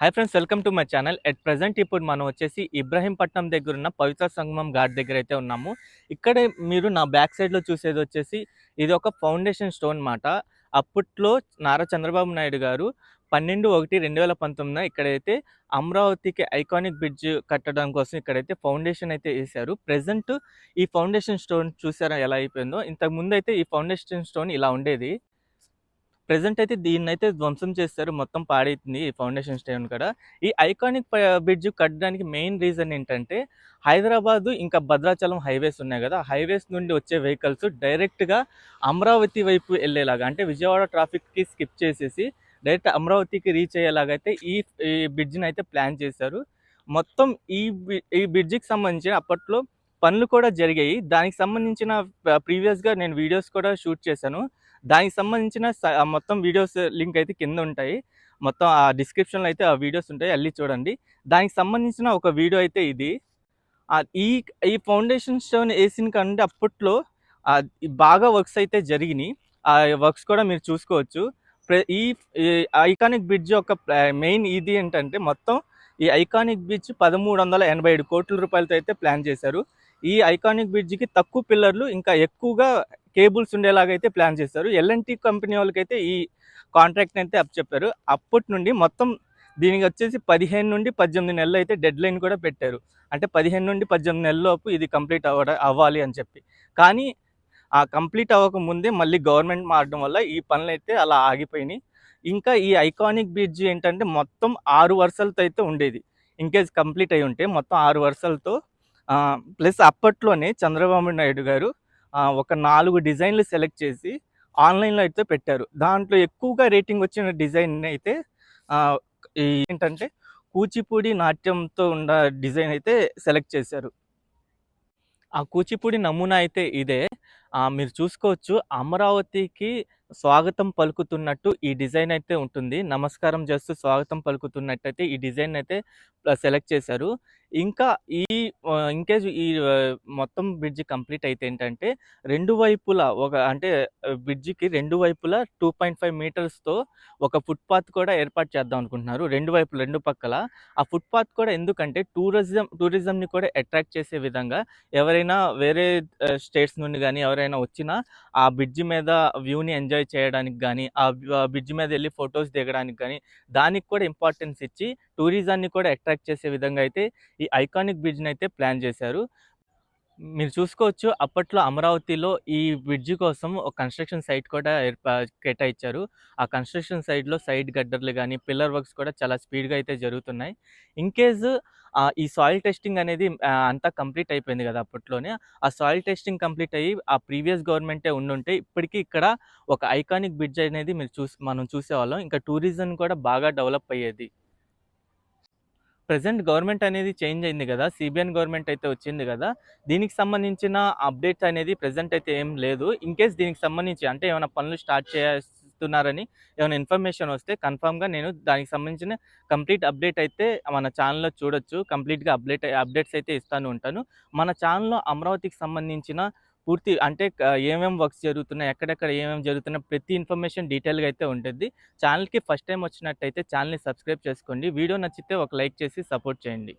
Hi friends welcome to my channel. At present ఇప్పుడు మనం వచ్చేసి ఇబ్రహీంపట్నం దగ్గర ఉన్న పవిత్ర సంగమం ఘాట్ దగ్గర అయితే ఉన్నాము. ఇక్కడే మీరు నా బ్యాక్ సైడ్లో చూసేది వచ్చేసి ఇది ఒక ఫౌండేషన్ స్టోన్ మాట. అప్పట్లో నారా చంద్రబాబు నాయుడు గారు పన్నెండు ఒకటి రెండు వేల పంతొమ్మిదిన ఇక్కడైతే అమరావతికి ఐకానిక్ బ్రిడ్జ్ కట్టడం కోసం ఇక్కడైతే ఫౌండేషన్ అయితే వేశారు. ప్రజెంట్ ఈ ఫౌండేషన్ స్టోన్ చూసారా ఎలా అయిపోయిందో? ఇంతకుముందు అయితే ఈ ఫౌండేషన్ స్టోన్ ఇలా ఉండేది. ప్రజెంట్ అయితే దీన్ని అయితే ధ్వంసం చేస్తారు. మొత్తం పాడైతుంది ఈ ఫౌండేషన్ స్టోన్ కూడా. ఈ ఐకానిక్ బ్రిడ్జ్ కట్టడానికి మెయిన్ రీజన్ ఏంటంటే హైదరాబాద్ ఇంకా భద్రాచలం హైవేస్ ఉన్నాయి కదా. హైవేస్ నుండి వచ్చే వెహికల్స్ డైరెక్ట్గా అమరావతి వైపు వెళ్ళేలాగా అంటే విజయవాడ ట్రాఫిక్కి స్కిప్ చేసేసి డైరెక్ట్ అమరావతికి రీచ్ అయ్యేలాగైతే ఈ ఈ బ్రిడ్జ్ని అయితే ప్లాన్ చేశారు. మొత్తం ఈ ఈ బ్రిడ్జికి సంబంధించిన అప్పట్లో పనులు కూడా జరిగాయి. దానికి సంబంధించిన ప్రీవియస్గా నేను వీడియోస్ కూడా షూట్ చేశాను. దానికి సంబంధించిన స- మొత్తం వీడియోస్ లింక్ అయితే కింద ఉంటాయి. మొత్తం ఆ డిస్క్రిప్షన్లో అయితే ఆ వీడియోస్ ఉంటాయి. వెళ్ళి చూడండి. దానికి సంబంధించిన ఒక వీడియో అయితే ఇది. ఈ ఈ ఫౌండేషన్ స్టోన్ వేసిన కంటే అప్పట్లో బాగా వర్క్స్ అయితే జరిగినాయి. ఆ వర్క్స్ కూడా మీరు చూసుకోవచ్చు. ప్ర- ఈ ఐకానిక్ బ్రిడ్జ్ యొక్క మెయిన్ ఇది ఏంటంటే మొత్తం ఈ ఐకానిక్ బ్రిడ్జ్ పదమూడు వందల ఎనభై ఏడు కోట్ల రూపాయలతో అయితే ప్లాన్ చేశారు. ఈ ఐకానిక్ బ్రిడ్జ్కి తక్కువ పిల్లర్లు ఇంకా ఎక్కువగా కేబుల్స్ ఉండేలాగా అయితే ప్లాన్ చేశారు ఎల్ఎన్టీ కంపెనీ వాళ్ళకైతే ఈ కాంట్రాక్ట్ అయితే అప్ చెప్పారు. అప్పటి నుండి మొత్తం దీనికి వచ్చేసి పదిహేను నుండి పద్దెనిమిది నెలలు అయితే డెడ్ లైన్ కూడా పెట్టారు. అంటే పదిహేను నుండి పద్దెనిమిది నెలలలోపు ఇది కంప్లీట్ అవ్వడ అవ్వాలి అని చెప్పి. కానీ ఆ కంప్లీట్ అవ్వక ముందే మళ్ళీ గవర్నమెంట్ మారడం వల్ల ఈ పనులు అయితే అలా ఆగిపోయినాయి. ఇంకా ఈ ఐకానిక్ బ్రిడ్జ్ ఏంటంటే మొత్తం ఆరు వరుసలతో అయితే ఉండేది. ఇన్కేస్ కంప్లీట్ అయి ఉంటే మొత్తం ఆరు వరుసలతో ప్లస్ అప్పట్లోనే చంద్రబాబు నాయుడు గారు ఒక నాలుగు డిజైన్లు సెలెక్ట్ చేసి ఆన్లైన్లో అయితే పెట్టారు. దాంట్లో ఎక్కువగా రేటింగ్ వచ్చిన డిజైన్ అయితే ఏంటంటే కూచిపూడి నాట్యంతో ఉన్న డిజైన్ అయితే సెలెక్ట్ చేశారు. ఆ కూచిపూడి నమూనా అయితే ఇదే. మీరు చూసుకోవచ్చు అమరావతికి స్వాగతం పలుకుతున్నట్టు ఈ డిజైన్ అయితే ఉంటుంది. నమస్కారం చేస్తూ స్వాగతం పలుకుతున్నట్టయితే ఈ డిజైన్ అయితే సెలెక్ట్ చేశారు. ఇంకా ఈ ఇంకేజ్ ఈ మొత్తం బ్రిడ్జ్ కంప్లీట్ అయితే ఏంటంటే రెండు వైపులా ఒక అంటే బ్రిడ్జికి రెండు వైపులా టూ పాయింట్ ఫైవ్ మీటర్స్తో ఒక ఫుట్పాత్ కూడా ఏర్పాటు చేద్దాం అనుకుంటున్నారు. రెండు వైపులు రెండు పక్కల. ఆ ఫుట్పాత్ కూడా ఎందుకంటే టూరిజం టూరిజంని కూడా అట్రాక్ట్ చేసే విధంగా ఎవరైనా వేరే స్టేట్స్ నుండి కానీ ఎవరైనా వచ్చినా ఆ బ్రిడ్జి మీద వ్యూని ఎంజాయ్ చేయడానికి కానీ ఆ బ్రిడ్జి మీద వెళ్ళి ఫొటోస్ దిగడానికి కానీ దానికి కూడా ఇంపార్టెన్స్ ఇచ్చి టూరిజాన్ని కూడా అట్రాక్ట్ చేసే విధంగా అయితే ఈ ఐకానిక్ బ్రిడ్జ్ని అయితే ప్లాన్ చేశారు. మీరు చూసుకోవచ్చు. అప్పట్లో అమరావతిలో ఈ బ్రిడ్జి కోసం ఒక కన్స్ట్రక్షన్ సైట్ కూడా ఏర్పా కేటాయించారు ఆ కన్స్ట్రక్షన్ సైట్లో సైడ్ గడ్డర్లు కానీ పిల్లర్ వర్క్స్ కూడా చాలా స్పీడ్గా అయితే జరుగుతున్నాయి. ఇన్ కేసు ఈ సాయిల్ టెస్టింగ్ అనేది అంతా కంప్లీట్ అయిపోయింది కదా అప్పట్లోనే. ఆ సాయిల్ టెస్టింగ్ కంప్లీట్ అయ్యి ఆ ప్రీవియస్ గవర్నమెంటే ఉండుంటే ఇప్పటికీ ఇక్కడ ఒక ఐకానిక్ బ్రిడ్జ్ అనేది మీరు చూసి మనం చూసేవాళ్ళం. ఇంకా టూరిజం కూడా బాగా డెవలప్ అయ్యేది. ప్రజెంట్ గవర్నమెంట్ అనేది చేంజ్ అయింది కదా సిబిఎన్ గవర్నమెంట్ అయితే వచ్చింది కదా దీనికి సంబంధించిన అప్డేట్స్ అనేది ప్రజెంట్ అయితే ఏం లేదు. ఇన్ కేస్ దీనికి సంబంధించి అంటే ఏమైనా పనులు స్టార్ట్ చేస్తున్నారని ఏమైనా ఇన్ఫర్మేషన్ వస్తే కన్ఫామ్గా నేను దానికి సంబంధించిన కంప్లీట్ అప్డేట్ అయితే మన ఛానల్లో చూడొచ్చు. కంప్లీట్గా అప్డేట్ అప్డేట్స్ అయితే ఇస్తాను ఉంటాను. మన ఛానల్లో అమరావతికి సంబంధించిన పూర్తి అంటే ఏమేమి వర్క్స్ జరుగుతున్నాయి ఎక్కడెక్కడ ఏమేమి జరుగుతున్నాయి ప్రతి ఇన్ఫర్మేషన్ డీటెయిల్గా అయితే ఉంటుంది. ఛానల్కి ఫస్ట్ టైం వచ్చినట్టయితే ఛానల్ని సబ్స్క్రైబ్ చేసుకోండి. వీడియో నచ్చితే ఒక లైక్ చేసి సపోర్ట్ చేయండి.